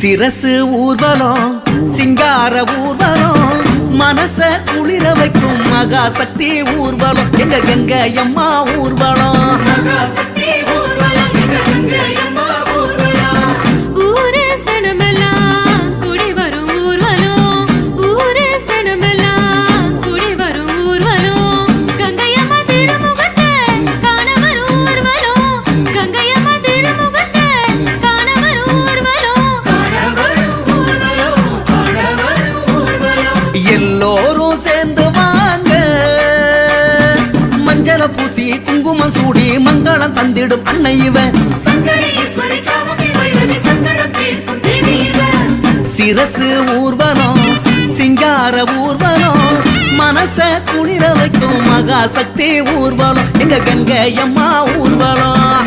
சிரசு ஊர்வலம் சிங்கார ஊர்வலம் மனச குளிர வைக்கும் மகா சக்தி ஊர்வலம். எங்க கங்க அம்மா ஊர்வலம். மஞ்சள பூசி குங்குமம் சூடி மங்களம் தந்திடும் அன்னை இவன். சிரசு ஊர்வலம் சிங்கார ஊர்வலம் மனச குளிர வைக்கும் மகாசக்தி ஊர்வலம் எங்க கங்கை அம்மா ஊர்வலம்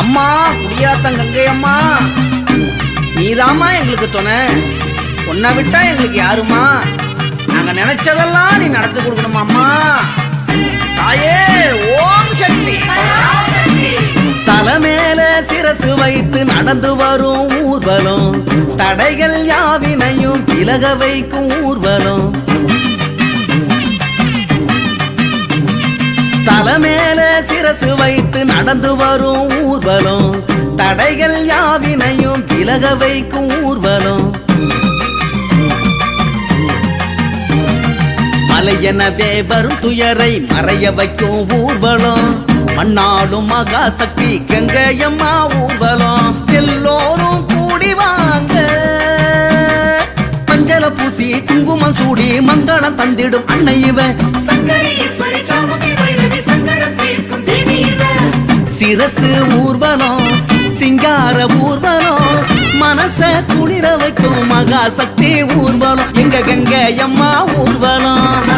அம்மா குடியாத்தம் கங்கை அம்மா நீதாம்மா எங்களுக்கு துணை. உன்னை விட்டா எங்களுக்கு யாருமா நாங்க நினைச்சதெல்லாம் நீ நடத்தி கொடுக்கணுமா அம்மா? தாயே ஓம் சக்தி. தலைமேல சிரசு வைத்து நடந்து வரும் ஊர்வலம். தடைகள் யாவினையும் விலக வைக்கும் ஊர்வலம். தலைமேல சிரசு வைத்து நடந்து வரும் ஊர்வலம். தடைகள் யாவினையும் விலக வைக்கும் ஊர்வலம். மலையெனவே வரும் துயரை மறைய வைக்கும் ஊர்வலம். மண்ணாளும் மகாசக்தி கங்கையம்மா ஊர்வலம். எல்லோரும் கூடி வாங்க. மஞ்சள பூசி குங்குமம் சூடி மங்களம் தந்திடும் அன்னை இவன் சிரசு ஊர்வலம் சிங்கார ஊர்வலம். மனச குளிர வைக்கும் மகாசக்தி ஊர்வலம். எங்க கங்கை அம்மா ஊர்வலம்.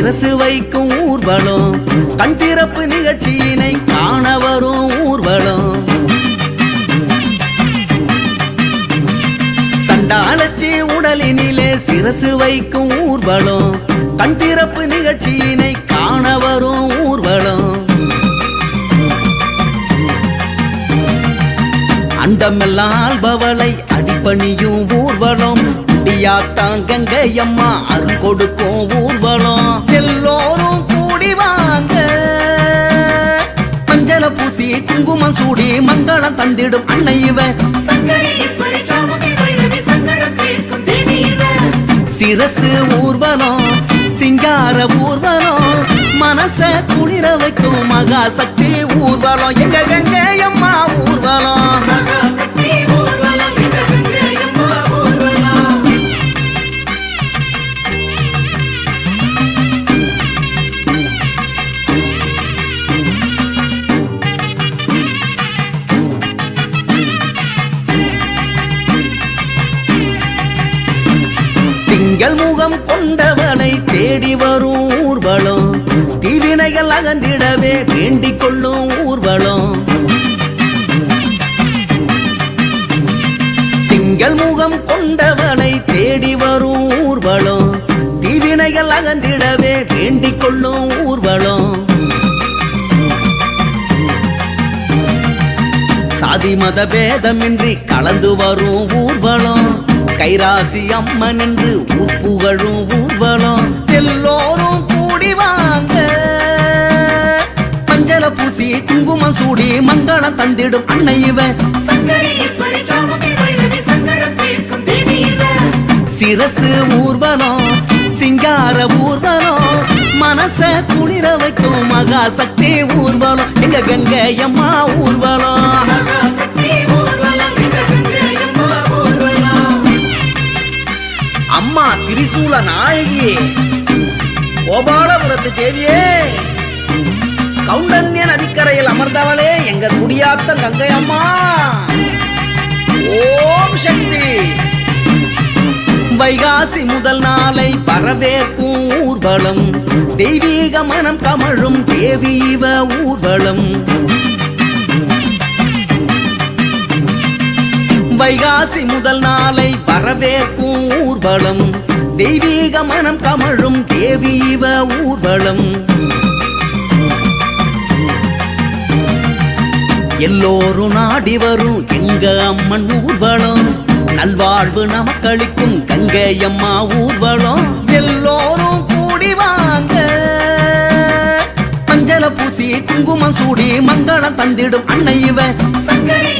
சிரசு வைக்கும் ஊர்வலம். கண் திறப்பு நிகழ்ச்சியினை காண வரும் ஊர்வலம். சண்டாளச்சி உடலினிலே சிரசு வைக்கும் ஊர்வலம். கண் திறப்பு நிகழ்ச்சியினை காண வரும் ஊர்வலம். அண்டமெல்லாம் ஆள்பவளை அடிப்பணியும் ஊர்வலம். குடியாத்தான் கங்கை அம்மா அருள் கொடுக்கும் ஊர் குங்குமம் சூடி மங்களம் தந்திடும் அன்னை இவன். சிரசு ஊர்வலம் சிங்கார ஊர்வலம் மனச குளிர வைக்கும் மகாசக்தி ஊர்வலம். எங்க திங்கள் முகம் கொண்டவனை தேடி வரும் ஊர்வலம். தீவினைகள் அகன்றிடவே வேண்டிக் கொள்ளும் ஊர்வலம். திங்கள் முகம் கொண்டவனை தேடி வரும் ஊர்வலம். தீவினைகள் அகன்றிடவே வேண்டிக் கொள்ளும் ஊர்வலம். சாதி மத பேதமின்றி கலந்து வரும் ஊர்வலம். கைராசி அம்மன் என்று ஊர் புகழும் ஊர்வலம் எல்லோரும் கூடி வாங்க. மஞ்சள பூசி குங்குமம் சூடி மங்களம் தந்திடும் அன்னை இவன் சிரசு ஊர்வலம் சிங்கார ஊர்வலம் மனச குளிர வைக்கும் மகாசக்தி ஊர்வலம். எங்க கங்கை அம்மா ஊர்வலம். கவுண்டன்ய நதிக்கரையில் அமர்ந்தவளே எங்க குடியாத்த கங்கை அம்மா ஓம் சக்தி. வைகாசி முதல் நாளை வரவேற்கும் ஊர்வலம். தெய்வீக மனம் கமழும் தேவீவ ஊர்வலம். வைகாசி முதல் நாளை வரவேற்கும் ஊர்வலம். தெய்வீக மனம் கமழும் தேவீவ இவ ஊர்வலம். எல்லோரும் நாடி வரும் எங்க அம்மன் ஊர்வலம். நல்வாழ்வு நமக்களிக்கும் கங்கை அம்மா ஊர்வலம். எல்லோரும் கூடி வாங்க. மஞ்சள பூசி குங்குமம் சூடி மங்களம் தந்திடும் அன்னை இவ சங்கரி